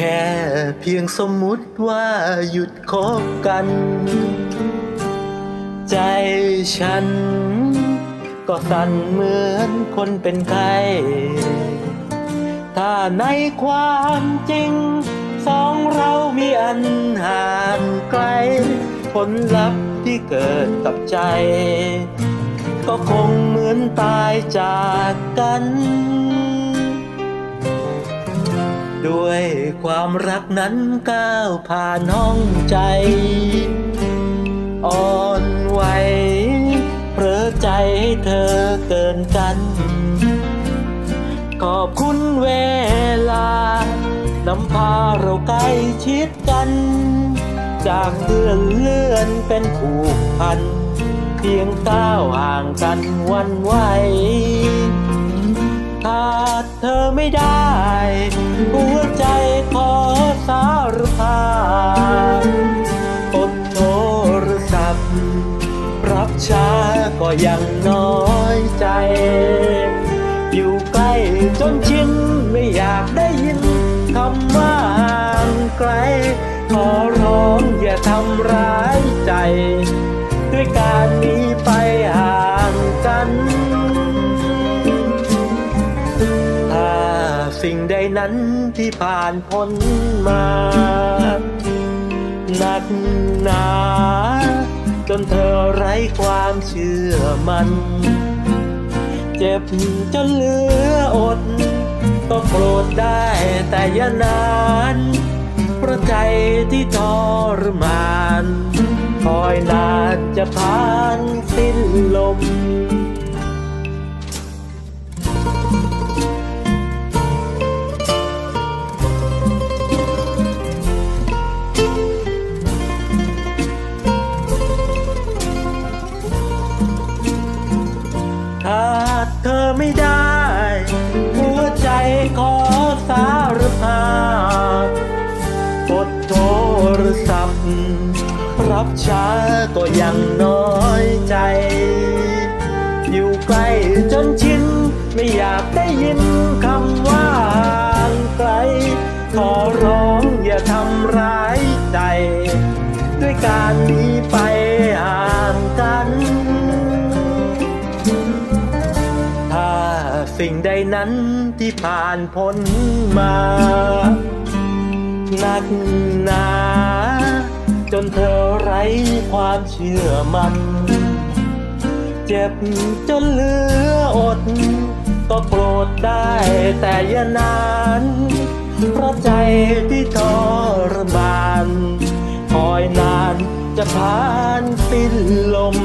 แค่เพียงสมมุติว่าหยุดคบกัน ใจฉัน ก็สั่นเหมือนคนเป็นไข้ถ้าในความจริง สองเรามีอันห่างไกล ผลลัพธ์ที่เกิดกับใจ ก็คงเหมือนตายจากกัน ด้วยความรักนั้นก้าวผ่านห้องใจ อ่อนไหวเพลอใจให้เธอเกินกัน ขอบคุณเวลานำพาเราใกล้ชิดกัน จากเพื่อนเลื่อนเป็นผูกพัน เพียงก้าวห่างกันวันไหวขาดเธอไม่ได้ ยังน้อยใจ อยู่ใกล้จนชินไม่อยากได้ยินคำว่าห่างไกล ขอร้องอย่าทำร้ายใจ ด้วยการนีไปห่างกัน ถ้าสิ่งใดนั้นที่ผ่านพ้นมาหนักหนา จนเธอไร้ความเชื่อมัน เจ็บจนเหลืออด ก็โกรธได้แต่อย่านานเพราะใจที่ทอ รับช้าก็ยังน้อยใจ อยู่ใกล้จนชินไม่อยากได้ยินคำว่างไกล ขอร้องอย่าทำร้ายใจ ด้วยการหนีไปห่างกัน ถ้าสิ่งใดนั้นที่ผ่านพ้นมาหนักหนา จนเธอไร้ความเชื่อมัน เจ็บจนเหลืออด ก็โกรธได้แต่อย่านาน เพราะใจที่ทรมาน คอยนานจะผ่านสิ้นลม